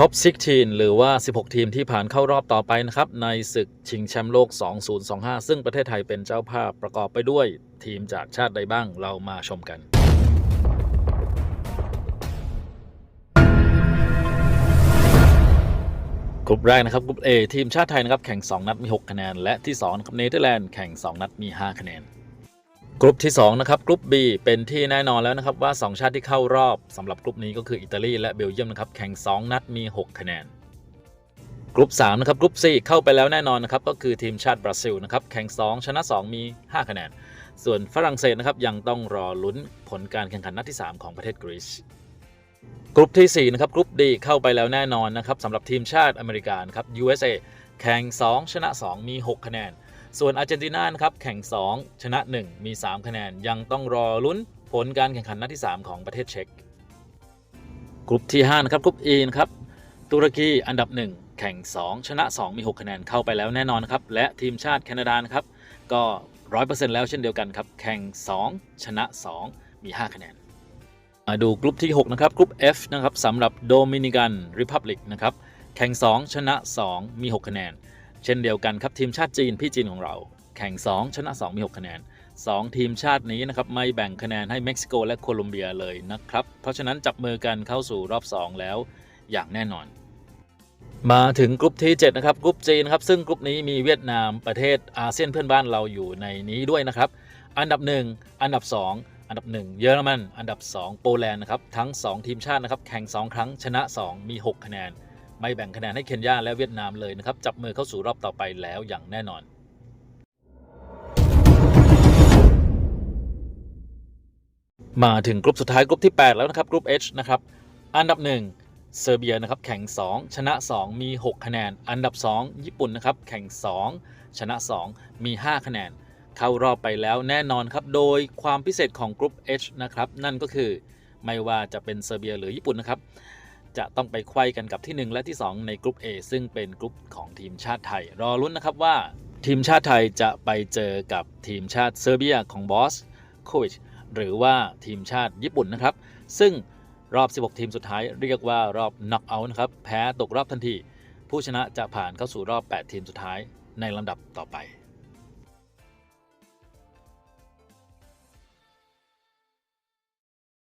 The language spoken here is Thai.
ท็อป 16 หรือว่า 16 ทีมที่ผ่านเข้ารอบต่อไปนะครับ ในศึกชิงแชมป์โลก 2025 ซึ่งประเทศไทยเป็นเจ้าภาพประกอบไปด้วยทีมจากชาติใดบ้างเรามาชมกัน กลุ่มแรกนะครับกลุ่ม A ทีมชาติไทยนะครับ แข่ง 2 นัดมี 6 คะแนน และที่2ครับเนเธอร์แลนด์แข่ง 2 นัดมี 5 คะแนน กลุ่มที่2นะครับกลุ่ม B เป็นที่แน่นอนแล้วนะครับว่า 2 ชาติที่เข้ารอบสำหรับกลุ่มนี้ก็คืออิตาลีและเบลเยียมนะครับแข่ง 2 นัดมี 6 คะแนนกลุ่ม3นะครับกลุ่ม C เข้าไปแล้วแน่นอนนะครับก็คือทีมชาติบราซิลนะครับแข่ง 2 ชนะ 2 มี 5 คะแนน ส่วนฝรั่งเศสนะครับยังต้องรอลุ้นผลการแข่งขันนัดที่ 3 ของประเทศกรีซกลุ่มทีสี่4นะครับกลุ่ม D เข้าไปแล้วแน่นอนนะครับสำหรับทีมชาติอเมริกานะครับ USA แข่ง 2 ชนะ 2 มี 6 คะแนน ส่วนอาร์เจนตินานะครับแข่ง 2 ชนะ 1 มี 3 คะแนน ยังต้องรอลุ้นผลการแข่งขันนัดที่ 3 ของประเทศเช็กกลุ่มที่5นะครับกลุ่ม E นะครับตุรกีอันดับ 1 แข่ง 2 ชนะ 2 มี 6 คะแนนเข้าไปแล้วแน่นอนครับและทีมชาติแคนาดานะครับก็100%แล้วเช่นเดียวกันครับแข่ง 2 ชนะ 2 มี 5 คะแนนมาดูกลุ่มที่ 6 นะครับกลุ่ม F นะครับสำหรับโดมินิกันริพับลิกนะครับแข่ง 2 ชนะ 2 มี 6 คะแนน เช่นเดียวกันครับทีมชาติจีนพี่จีนของเรา แข่ง 2 ชนะ 2 มี 6 คะแนน 2 ทีมชาตินี้นะครับไม่แบ่งคะแนนให้เม็กซิโกและโคลอมเบียเลยนะครับ เพราะฉะนั้นจับมือกันเข้าสู่รอบ 2 แล้วอย่างแน่นอน มาถึงกลุ่มที่ 7 นะครับกลุ่มจีนครับซึ่งกลุ่มนี้มีเวียดนามประเทศอาเซียนเพื่อนบ้านเราอยู่ในนี้ด้วยนะครับ อันดับ 1 อันดับ 2อันดับ 1 เยอรมัน อันดับ 2 โปแลนด์นะครับ ทั้ง 2 ทีมชาตินะครับ แข่ง 2 ครั้งชนะ 2 มี 6 คะแนน ไม่แบ่งคะแนนให้เคนยาและเวียดนามเลยนะครับจับมือเข้าสู่รอบต่อไปแล้วอย่างแน่นอนมาถึงกลุ่มสุดท้ายกลุ่มที่ 8 แล้วนะครับกลุ่ม H นะครับ อันดับ 1 เซอร์เบียนะครับแข่ง 2 ชนะ 2 มี 6 คะแนน อันดับ 2 ญี่ปุ่นนะครับแข่ง 2 ชนะ 2 มี 5 คะแนน เข้ารอบไปแล้วแน่นอนครับ โดยความพิเศษของกลุ่ม H นะครับ นั่นก็คือไม่ว่าจะเป็นเซอร์เบียหรือญี่ปุ่นนะครับ จะต้องไปไขว้กันกับที่ 1 และที่ 2 ในกลุ่ม A ซึ่งเป็นกลุ่มของทีมชาติไทย รอลุ้นนะครับว่าทีมชาติไทยจะไปเจอกับทีมชาติเซอร์เบียของบอสโควิชหรือว่าทีมชาติญี่ปุ่นนะครับ ซึ่งรอบ 16 ทีมสุดท้ายเรียกว่ารอบน็อกเอาท์นะครับ แพ้ตกรอบทันที ผู้ชนะจะผ่านเข้าสู่รอบ 8 ทีมสุดท้ายในลำดับต่อไป